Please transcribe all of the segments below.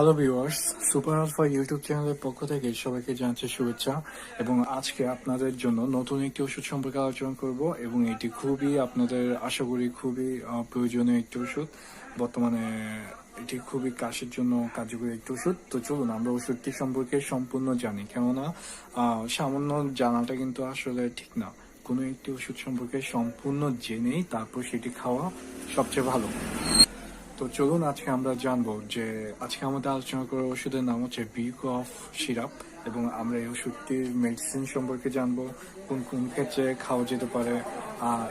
Hello viewers super alpha YouTube চ্যানেলের পক্ষ থেকে সবাইকে জানাচ্ছি শুভেচ্ছা এবং আজকে আপনাদের জন্য নতুন একটি ওষুধ সম্পর্কে আলোচনা করব এবং এটি খুবই আপনাদের, আশা করি খুবই প্রয়োজনীয় একটি ওষুধ। বর্তমানে এটি খুবই কাশির জন্য কার্যকরী একটি ওষুধ। তো চলুন, আমরা ওষুধটি সম্পর্কে সম্পূর্ণ জানি। কেননা সামান্য জানাটা কিন্তু আসলে ঠিক না। কোনো একটি ওষুধ সম্পর্কে সম্পূর্ণ জেনেই তারপর সেটি খাওয়া সবচেয়ে ভালো। তো চলুন আজকে আমরা জানব যে আজকে আমাদের আলোচনা করার ওষুধের নাম হচ্ছে বিক অফ সিরাপ এবং আমরা এই ওষুধটির মেডিসিন সম্পর্কে জানব, কোন কোন ক্ষেত্রে খাওয়া যেতে পারে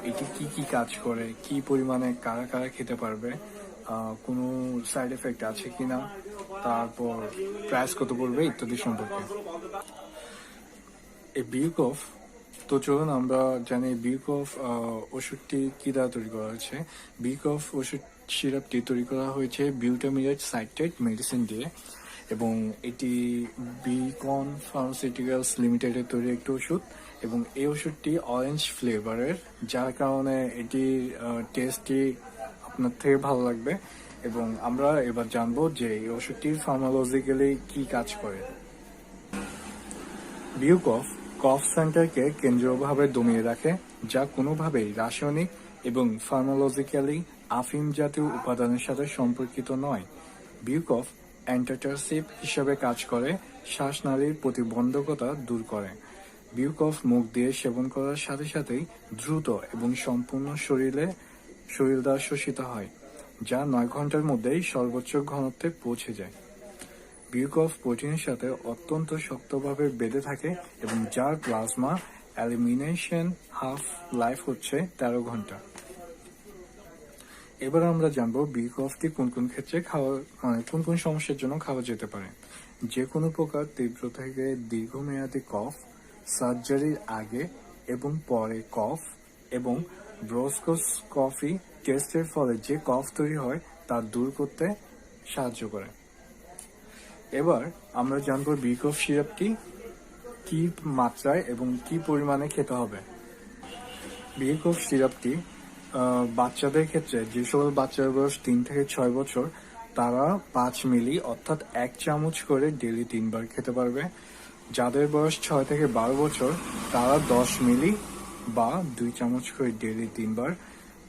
এটি কি কি কাজ করে, কি পরিমাণে কারা কারা খেতে পারবে কোনো সাইড এফেক্ট আছে কি না তারপর প্রাইস কত পড়বে ইত্যাদি সম্পর্কে। এই বিউক অফ তো চলুন আমরা জানি বিউক অফ ওষুধটি কি দ্বারা তৈরি করা হয়েছে। বিউক অফ ওষুধ সিরাপটি তৈরি করা হয়েছে বিউটামিরেট সাইটেড মেডিসিন দিয়ে এবং এটি বিকন ফার্মাসিউটিক্যালস লিমিটেডের তৈরি একটি ওষুধ এবং এই ওষুধটি অরেঞ্জ ফ্লেভারের যার কারণে এটি টেস্টটি আপনার থেকে ভালো লাগবে এবং আমরা এবার জানব যে এই ওষুধটি ফার্মালজিক্যালি কি কাজ করে। বিউকফ কফ সেন্টারকে কেন্দ্রীয়ভাবে দমিয়ে রাখে, যা কোনোভাবেই রাসায়নিক এবং ফার্মালজিক্যালি আফিম জাতীয় উপাদানের সাথে সম্পর্কিত নয়। বিউকফ অ্যান্টাটারসিভ হিসেবে কাজ করে, শ্বাসনালীর প্রতিবন্ধকতা দূর করে। বিউকফ মুখ দিয়ে সেবন করার সাথে সাথেই দ্রুত এবং সম্পূর্ণ শরীরে শরীর দ্বারা শোষিত হয়, যা নয় ঘণ্টার মধ্যেই সর্বোচ্চ ঘনত্বে পৌঁছে যায়। বিউকফ প্রোটিনের সাথে অত্যন্ত শক্তভাবে বেঁধে থাকে এবং যার প্লাজমা অ্যালিমিনেশন হাফ লাইফ হচ্ছে তেরো ঘণ্টা। এবার আমরা জানব বিউকফটি কোন কোন ক্ষেত্রে খাওয়া মানে কোন কোন সমস্যার জন্য খাওয়া যেতে পারে। যে কোনো প্রকার তীব্র থেকে দীর্ঘমেয়াদী কফ সার্জারির আগে এবং পরে কফ এবং ব্রোস্কোস কফি টেস্টের ফলে যে কফ তৈরি হয়, তা দূর করতে সাহায্য করে। এবার আমরা জানব বিক অফ সিরাপটি কি মাত্রায় এবং কি পরিমাণে খেতে হবে। বিক অফ সিরাপটি বাচ্চাদের ক্ষেত্রে যে সকল বাচ্চার বয়স তিন থেকে ছয় বছর, তারা পাঁচ মিলি অর্থাৎ এক চামচ করে ডেলি তিনবার খেতে পারবে। যাদের বয়স ছয় থেকে বারো বছর, তারা দশ মিলি বা দুই চামচ করে ডেলি তিনবার।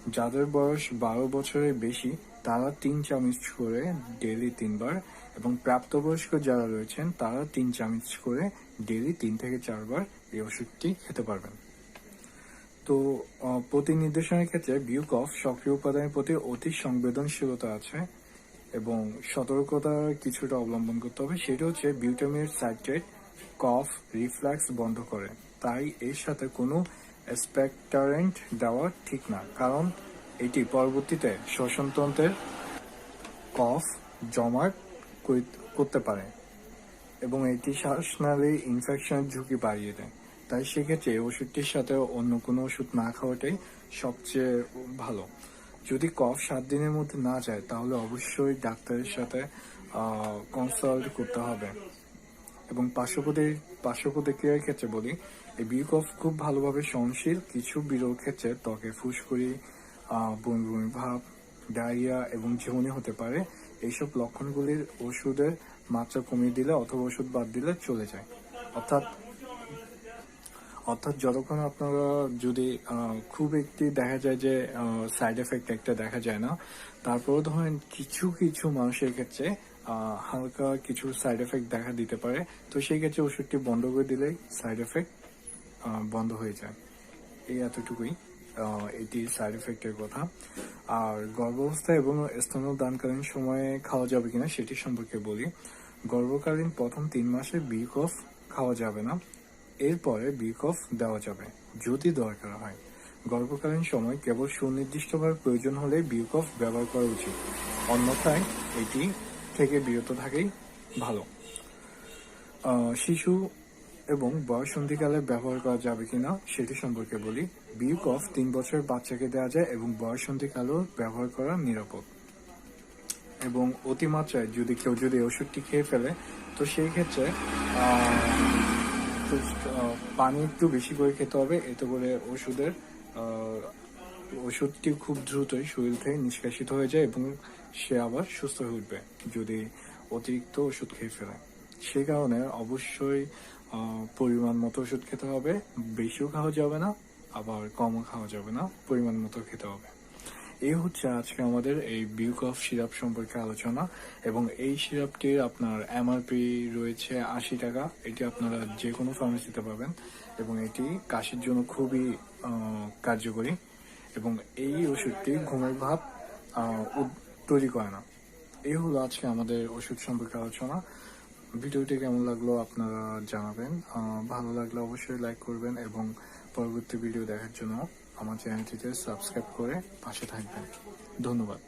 যাদের বয়স বারো বছরের বেশি, তারা তিন চামচ করে ডেলি তিনবার। এবং প্রাপ্তবয়স্ক যারা রয়েছেন, তারা তিন চামচ করে ডেলি তিন থেকে চারবার এই ওষুধটি খেতে পারবেন। তো প্রতি নির্দেশনের ক্ষেত্রে বিউকফ সক্রিয় উপাদানের প্রতি অতি সংবেদনশীলতা আছে এবং সতর্কতা কিছুটা অবলম্বন করতে হবে। সেটা হচ্ছে বিউটামিন সাইট্রেট কফ রিফ্লাক্স বন্ধ করে। তাই এর সাথে কোনো স্পেকটারেন্ট দেওয়া ঠিক না। কারণ এটি পরবর্তীতে শ্বসনতন্ত্রের কফ করি- করতে পারে এবং এটি শ্বাসনালী ইনফেকশনের ঝুঁকি বাড়িয়ে দেয়। তাই সেক্ষেত্রে ওষুধটির সাথে অন্য কোনো ওষুধ না খাওয়াটাই সবচেয়ে ভালো। যদি কফ সাত দিনের মধ্যে না যায়, তাহলে অবশ্যই ডাক্তারের সাথে কনসাল্ট করতে হবে। এবং পার্শ্বপ্রতি, পার্শ্বপ্রতিক্রিয়ার ক্ষেত্রে বলি, এই বি বিউকফ খুব ভালোভাবে সহনশীল। কিছু বিরল ক্ষেত্রে ত্বকে ফুসকুড়ি বমি বমি ভাব, ডায়রিয়া এবং ঝিমুনি হতে পারে। এইসব লক্ষণগুলির ওষুধের মাত্রা কমিয়ে দিলে অথবা ওষুধ বাদ দিলে চলে যায়। অর্থাৎ অর্থাৎ যতক্ষণ আপনারা যদি খুব একটি দেখা যায় যে সাইড এফেক্ট একটা দেখা যায় না, তারপরেও ধরেন কিছু কিছু মানুষের ক্ষেত্রে হালকা কিছু সাইড এফেক্ট দেখা দিতে পারে। তো সেই ক্ষেত্রে ওষুধটি বন্ধ করে দিলেই সাইড এফেক্ট বন্ধ হয়ে যায়। এই এতটুকুই এটি সাইড এফেক্টের কথা। আর গর্ভাবস্থা এবং স্তন্যদানকালীন সময়ে খাওয়া যাবে কিনা সেটি সম্পর্কে বলি। গর্ভকালীন প্রথম তিন মাসে বিকফ খাওয়া যাবে না। এরপরে বিকফ দেওয়া যাবে। যদি দরকার হয়। গর্ভকালীন সময় কেবল সুনির্দিষ্টভাবে প্রয়োজন হলে বিকফ ব্যবহার করা উচিত। অন্যথায় এটি থেকে বিরত থাকেই ভালো। শিশু এবং বয়সন্ধিকালে ব্যবহার করা যাবে কিনা সেটি সম্পর্কে বলি। বিউক অফ তিন বছরের বাচ্চাকে দেওয়া যায় এবং বয়সন্ধিকালেও ব্যবহার করা নিরাপদ। এবং অতিমাত্রায় যদি কেউ যদি ওষুধটি খেয়ে ফেলে, তো সেই ক্ষেত্রে পানি একটু বেশি করে খেতে হবে, এতে করে ওষুধের ওষুধটি খুব দ্রুতই শরীর থেকে নিষ্কাশিত হয়ে যায় এবং সে আবার সুস্থ হয়ে উঠবে যদি অতিরিক্ত ওষুধ খেয়ে ফেলে। সে কারণে অবশ্যই পরিমাণ মতো ওষুধ খেতে হবে, বেশিও খাওয়া যাবে না, আবার কমও খাওয়া যাবে না, পরিমাণ মতো খেতে হবে। এই হচ্ছে আজকে আমাদের এই বিউক অফ সিরাপ সম্পর্কে আলোচনা, এবং এই সিরাপটির আপনার এমআরপি রয়েছে আশি টাকা। এটি আপনারা যে কোনো ফার্মেসিতে পাবেন, এবং এটি কাশির জন্য খুবই কার্যকরী, এবং এই ওষুধটি ঘুমের ভাব তৈরি করে না। এই হলো আজকে আমাদের ওষুধ সম্পর্কে আলোচনা। ভিডিওটি কেমন লাগল আপনারা জানাবেন। ভালো লাগলে অবশ্যই লাইক করবেন, এবং পরবর্তী ভিডিও দেখার জন্য আমার চ্যানেলটিতে সাবস্ক্রাইব করে পাশে থাকবেন। ধন্যবাদ।